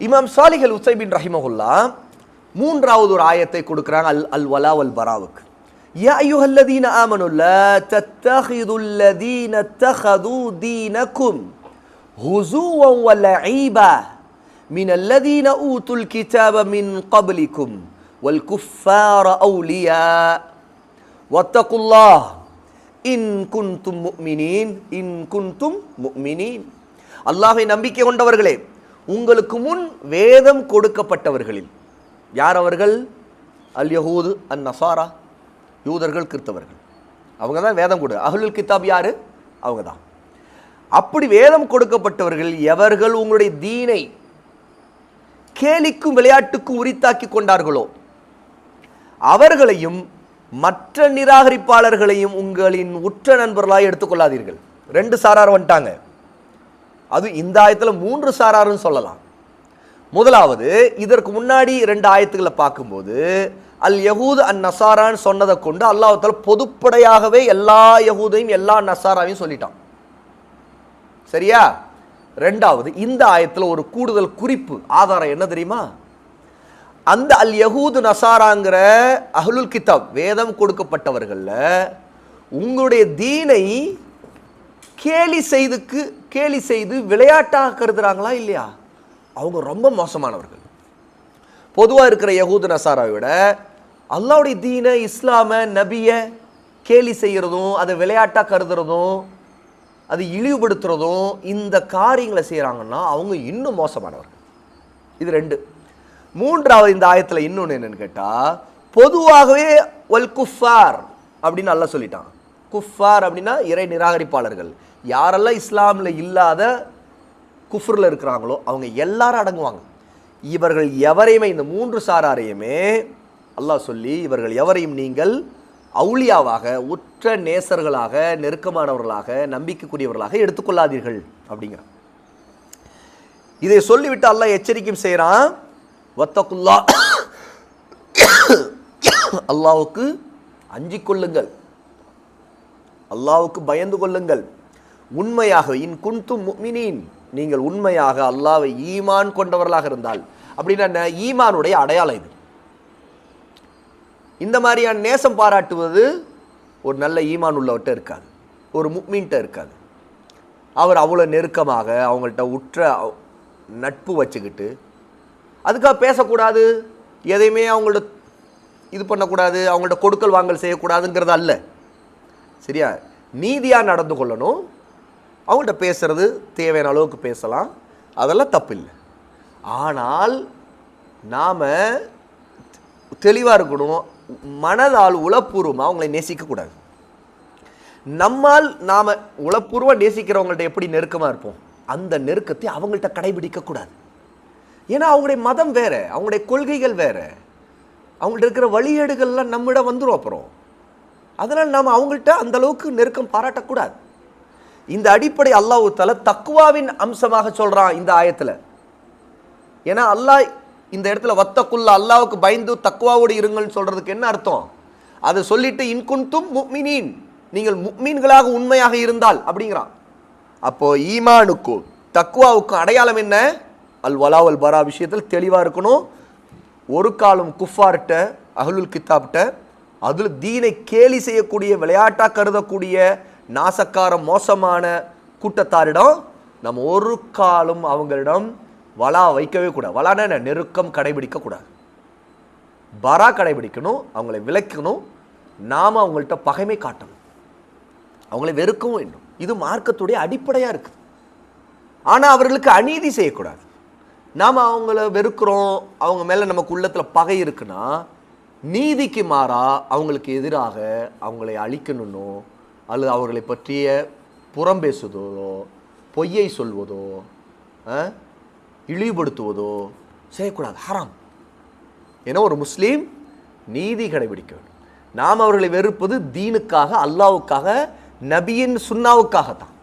இமாம் சாலிஹல் உசைபின் ரஹிமகுல்லா மூன்றாவது ஒரு ஆயத்தை கொடுக்குறாங்க அல் அல் வலா வல் பராவுக்கு யா ஐயுஹல்லதீன ஆமனு லா தத்தஹிதுல்லதீன தஹது தீனக்கும் ஹுசுவா வலஈபா من الذين أوتوا الكتاب من قبلكم والكفار أولياء واتقوا الله إن كنتم مؤمنين إن كنتم مؤمنين அல்லாஹை நம்பிக்கை கொண்டவர்களே உங்களுக்கு முன் வேதம் கொடுக்கப்பட்டவர்களில் யார் அவர்கள்? அல் யஹூது அன் நசாரா. யூதர்கள் கிறிஸ்தவர்கள். அவங்க தான் வேதம் கொடு. அஹ்லுல் கிதாப் யார்? அவங்க தான். அப்படி வேதம் கொடுக்கப்பட்டவர்கள் எவர்கள் உங்களுடைய தீனை கேலிக்கும் விளையாட்டுக்கும் உரித்தாக்கி கொண்டார்களோ அவர்களையும் மற்ற நிராகரிப்பாளர்களையும் உங்களின் உற்ற நண்பர்களாக எடுத்துக்கொள்ளாதீர்கள் ரெண்டு சாரார் வந்துட்டாங்க. அது இந்த ஆயத்தில் மூன்று சாராருன்னு சொல்லலாம். முதலாவது இதற்கு முன்னாடி ரெண்டு ஆயத்துக்களை பார்க்கும்போது அல் யகூது அன் நசாரான்னு சொன்னதை கொண்டு அல்லாஹால பொதுப்படையாகவே எல்லா யகூதையும் எல்லா நசாராவையும் சொல்லிட்டான். சரியா? ரெண்டாவது இந்த ஆயத்தில் ஒரு கூடுதல் குறிப்பு ஆதாரம் என்ன தெரியுமா? அந்த அல் யகூது நசாராங்கிற அஹ்லுல் கிதாப் வேதம் கொடுக்கப்பட்டவர்களில் உங்களுடைய தீனை கேலி செய்துக்கு கேலி செய்து விளையாட்டாக கருதுகிறாங்களா இல்லையா? அவங்க ரொம்ப மோசமானவர்கள். பொதுவாக இருக்கிற யகூது நசாராவை விட அல்லாவுடைய தீன இஸ்லாம நபிய கேலி செய்கிறதும் அதை விளையாட்டாக கருதுறதும் அது இழிவுபடுத்துறதும் இந்த காரியங்களை செய்கிறாங்கன்னா அவங்க இன்னும் மோசமானவர்கள். இது ரெண்டு. மூன்றாவது இந்த ஆயத்தில் இன்னொன்று என்னன்னு கேட்டால் பொதுவாகவே ஒல் குஃபார் அப்படின்னு நல்லா சொல்லிட்டான். குஃபார் அப்படின்னா இறை நிராகரிப்பாளர்கள். யாரெல்லாம் இஸ்லாமில் இல்லாத குஃப்ரில் இருக்கிறாங்களோ அவங்க எல்லாரும் அடங்குவாங்க. இவர்கள் எவரையுமே இந்த மூன்று சாராரையுமே அல்லாஹ் சொல்லி இவர்கள் எவரையும் நீங்கள் அவுளியாவாக உற்ற நேசர்களாக நெருக்கமானவர்களாக நம்பிக்கைக்குரியவர்களாக எடுத்துக்கொள்ளாதீர்கள் அப்படிங்கிறான் இதை சொல்லிவிட்டு அல்லாஹ் எச்சரிக்கையும் செய்கிறான் வத்தகுல்லா அல்லாவுக்கு அஞ்சிக்கொள்ளுங்கள் அல்லாவுக்கு பயந்து கொள்ளுங்கள். உண்மையாக இன் குன்து முக்மினீன் நீங்கள் உண்மையாக அல்லாவை ஈமான் கொண்டவர்களாக இருந்தால். அப்படின்னா என்ன? ஈமானுடைய அடையாளம் இது. இந்த மாதிரியான நேசம் பாராட்டுவது ஒரு நல்ல ஈமான் உள்ளவர்கிட்ட இருக்காது. ஒரு முக்மீன்கிட்ட இருக்காது. அவர் அவ்வளோ நெருக்கமாக அவங்கள்ட்ட உற்ற நட்பு வச்சுக்கிட்டு அதுக்காக பேசக்கூடாது. எதையுமே அவங்கள்ட்ட இது பண்ணக்கூடாது. அவங்கள்ட்ட கொடுக்கல் வாங்கல் செய்யக்கூடாதுங்கிறது அல்ல. சரியா? நீதியாக நடந்து கொள்ளணும். அவங்கள்ட்ட பேசுகிறது தேவையான அளவுக்கு பேசலாம். அதெல்லாம் தப்பில்லை. ஆனால் நாம் தெளிவாக இருக்கணும். மனதால் உளப்பூர்வமாக அவங்களை நேசிக்கக்கூடாது. நம்மால் நாம் உளப்பூர்வம் நேசிக்கிறவங்கள்ட்ட எப்படி நெருக்கமாக இருப்போம்? அந்த நெருக்கத்தை அவங்கள்ட்ட கடைபிடிக்கக்கூடாது. ஏன்னா அவங்களுடைய மதம் வேறு. அவங்களுடைய கொள்கைகள் வேறு. அவங்கள்ட்ட இருக்கிற வழியேடுகள்லாம் நம்மிடம் வந்துடும் அப்புறம். அதனால் நாம் அவங்கள்ட்ட அந்தளவுக்கு நெருக்கம் பாராட்டக்கூடாது. இந்த அடிப்படை அல்லாஹு தஆலா தக்குவாவின் அம்சமாக சொல்கிறான் இந்த ஆயத்தில். ஏன்னா அல்லாஹ் இந்த இடத்துல வத்தக்குள்ள அல்லாவுக்கு பயந்து தக்குவாவோடு இருங்கள்னு சொல்கிறதுக்கு என்ன அர்த்தம்? அதை சொல்லிட்டு இன்குன்தும் முக்மினின். நீங்கள் முக்மீன்களாக உண்மையாக இருந்தால் அப்படிங்கிறான். அப்போது ஈமானுக்கும் தக்குவாவுக்கும் அடையாளம் என்ன? அல் வலா அல் பரா விஷயத்தில் தெளிவாக இருக்கணும். ஒரு காலம் குஃபார்கிட்ட அஹ்லுல் கித்தாப்ட்ட அதில் தீனை கேலி செய்யக்கூடிய விளையாட்டாக கருதக்கூடிய நாசக்கார மோசமான கூட்டத்தாரிடம் நம்ம ஒரு காலம் அவங்களிடம் வலா வைக்கவே கூடாது. வலான என்ன? நெருக்கம் கடைபிடிக்கக்கூடாது பரா கடைபிடிக்கணும் அவங்களை விளக்கணும் நாம் அவங்கள்ட்ட பகைமை காட்டணும். அவங்களை வெறுக்கவும் வேண்டும். இது மார்க்கத்துடைய அடிப்படையாக இருக்குது ஆனால் அவர்களுக்கு அநீதி செய்யக்கூடாது. நாம் அவங்கள வெறுக்கிறோம் அவங்க மேலே நமக்கு உள்ளத்தில் பகை இருக்குன்னா நீதிக்கு மாறாக அவங்களுக்கு எதிராக அவங்களை அழிக்கணுன்னோ அல்லது அவர்களை பற்றிய புறம் பேசுவதோ பொய்யை சொல்வதோ ஆ, இழிவுபடுத்துவதோ செய்யக்கூடாது. ஹராம். ஏன்னா ஒரு முஸ்லீம் நீதி கடைபிடிக்க வேண்டும். நாம் அவர்களை வெறுப்பது தீனுக்காக அல்லாவுக்காக நபியின் சுண்ணாவுக்காக தான்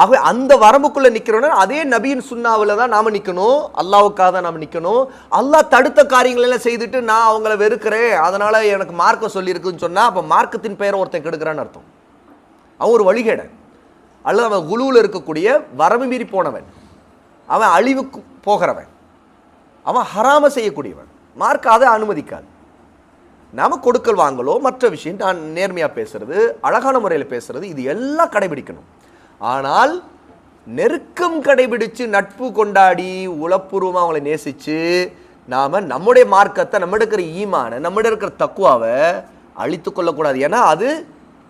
ஆகவே அந்த வரம்புக்குள்ளே நிற்கிறவன அதே நபியின் சுண்ணாவில் தான் நாம் நிற்கணும் அல்லாவுக்காக தான் நாம் நிற்கணும் அல்லாஹ் தடுத்த காரியங்களெல்லாம் செய்துட்டு நான் அவங்கள வெறுக்கிறேன். அதனால் எனக்கு மார்க்கம் சொல்லியிருக்குன்னு சொன்னால் அப்போ மார்க்கத்தின் பெயரை ஒருத்தன் கெடுக்கிறான்னு அர்த்தம். அவன் ஒரு வழிகேடன் அல்லது அவன் குழுவில் இருக்கக்கூடிய வரம்பு மீறி போனவன். அவன் அழிவுக்கு போகிறவன். அவன் ஹராம செய்யக்கூடியவன். மார்க் அதை அனுமதிக்காது. நாம் கொடுக்கல் வாங்கலோ மற்ற விஷயம் நான் நேர்மையாக பேசுறது அழகான முறையில் பேசுறது இது எல்லாம் கடைபிடிக்கணும். ஆனால் நெருக்கம் கடைபிடித்து நட்பு கொண்டாடி உளப்பூர்வமாக அவங்களை நேசித்து நாம் நம்முடைய மார்க்கத்தை நம்மிட இருக்கிற ஈமான நம்மிட இருக்கிற தக்குவாவை அழித்து கொள்ளக்கூடாது. ஏன்னா அது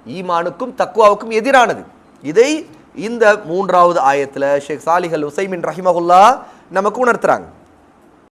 ஈமானுக்கும் தக்குவாவுக்கும் எதிரானது. இதை இந்த மூன்றாவது ஆயத்தில் ஷேக் சாலிஹல் உசைமின் ரஹிமகுல்லா நமக்கு உணர்த்துறாங்க.